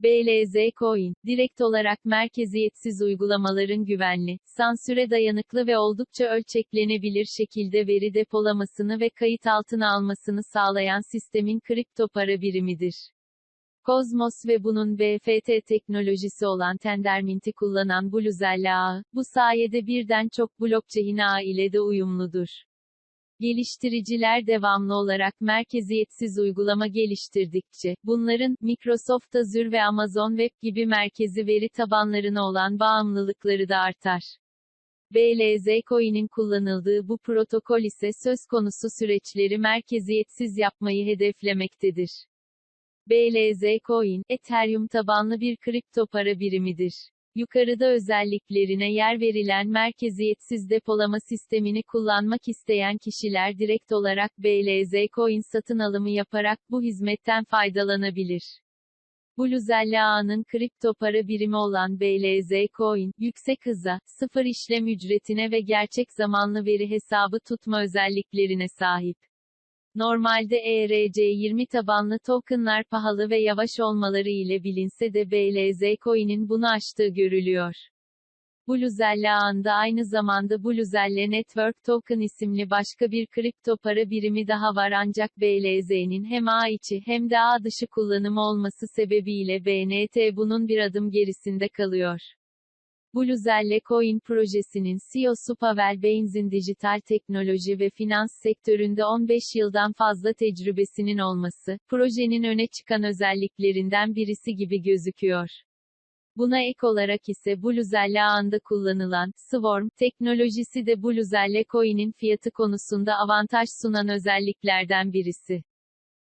BLZ Coin, direkt olarak merkeziyetsiz uygulamaların güvenli, sansüre dayanıklı ve oldukça ölçeklenebilir şekilde veri depolamasını ve kayıt altına almasını sağlayan sistemin kripto para birimidir. Cosmos ve bunun BFT teknolojisi olan Tendermint'i kullanan Bluzella ağı, bu sayede birden çok blockchain ağı ile de uyumludur. Geliştiriciler devamlı olarak merkeziyetsiz uygulama geliştirdikçe, bunların, Microsoft Azure ve Amazon Web gibi merkezi veri tabanlarına olan bağımlılıkları da artar. BLZ Coin'in kullanıldığı bu protokol ise söz konusu süreçleri merkeziyetsiz yapmayı hedeflemektedir. BLZ Coin, Ethereum tabanlı bir kripto para birimidir. Yukarıda özelliklerine yer verilen merkeziyetsiz depolama sistemini kullanmak isteyen kişiler direkt olarak BLZ Coin satın alımı yaparak bu hizmetten faydalanabilir. Bluzella ağının kripto para birimi olan BLZ Coin, yüksek hıza, sıfır işlem ücretine ve gerçek zamanlı veri hesabı tutma özelliklerine sahip. Normalde E ERC20 tabanlı tokenlar pahalı ve yavaş olmaları ile bilinse de BLZ Coin'in bunu aştığı görülüyor. Bluzella ağında aynı zamanda Bluzella Network Token isimli başka bir kripto para birimi daha var ancak BLZ'nin hem ağ içi hem de ağ dışı kullanımı olması sebebiyle BNT bunun bir adım gerisinde kalıyor. Bluzelle Coin projesinin CEO'su Pavel Bains'in dijital teknoloji ve finans sektöründe 15 yıldan fazla tecrübesinin olması, projenin öne çıkan özelliklerinden birisi gibi gözüküyor. Buna ek olarak ise Bluzelle ağında kullanılan Swarm teknolojisi de Bluzelle Coin'in fiyatı konusunda avantaj sunan özelliklerden birisi.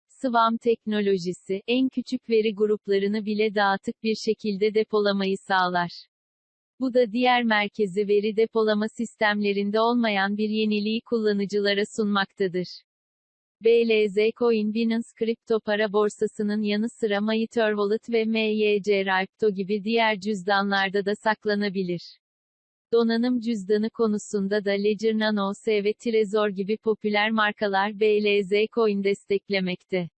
Swarm teknolojisi, en küçük veri gruplarını bile dağıtık bir şekilde depolamayı sağlar. Bu da diğer merkezi veri depolama sistemlerinde olmayan bir yeniliği kullanıcılara sunmaktadır. BLZ Coin Binance kripto para borsasının yanı sıra Matter Wallet ve MYC Rypto gibi diğer cüzdanlarda da saklanabilir. Donanım cüzdanı konusunda da Ledger Nano S ve Trezor gibi popüler markalar BLZ Coin desteklemekte.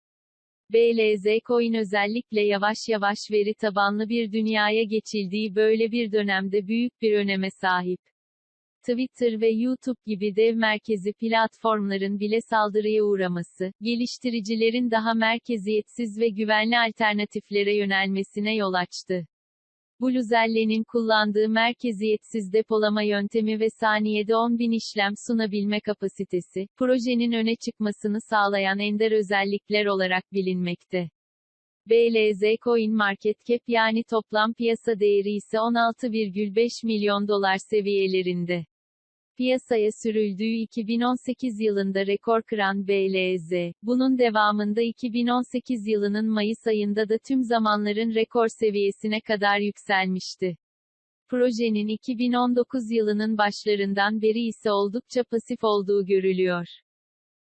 BLZ Coin özellikle yavaş yavaş veri tabanlı bir dünyaya geçildiği böyle bir dönemde büyük bir öneme sahip. Twitter ve YouTube gibi dev merkezi platformların bile saldırıya uğraması, geliştiricilerin daha merkeziyetsiz ve güvenli alternatiflere yönelmesine yol açtı. Bluzelle'nin kullandığı merkeziyetsiz depolama yöntemi ve saniyede 10.000 işlem sunabilme kapasitesi, projenin öne çıkmasını sağlayan ender özellikler olarak bilinmekte. BLZ Coin Market Cap yani toplam piyasa değeri ise 16,5 milyon dolar seviyelerinde. Piyasaya sürüldüğü 2018 yılında rekor kıran BLZ, bunun devamında 2018 yılının Mayıs ayında da tüm zamanların rekor seviyesine kadar yükselmişti. Projenin 2019 yılının başlarından beri ise oldukça pasif olduğu görülüyor.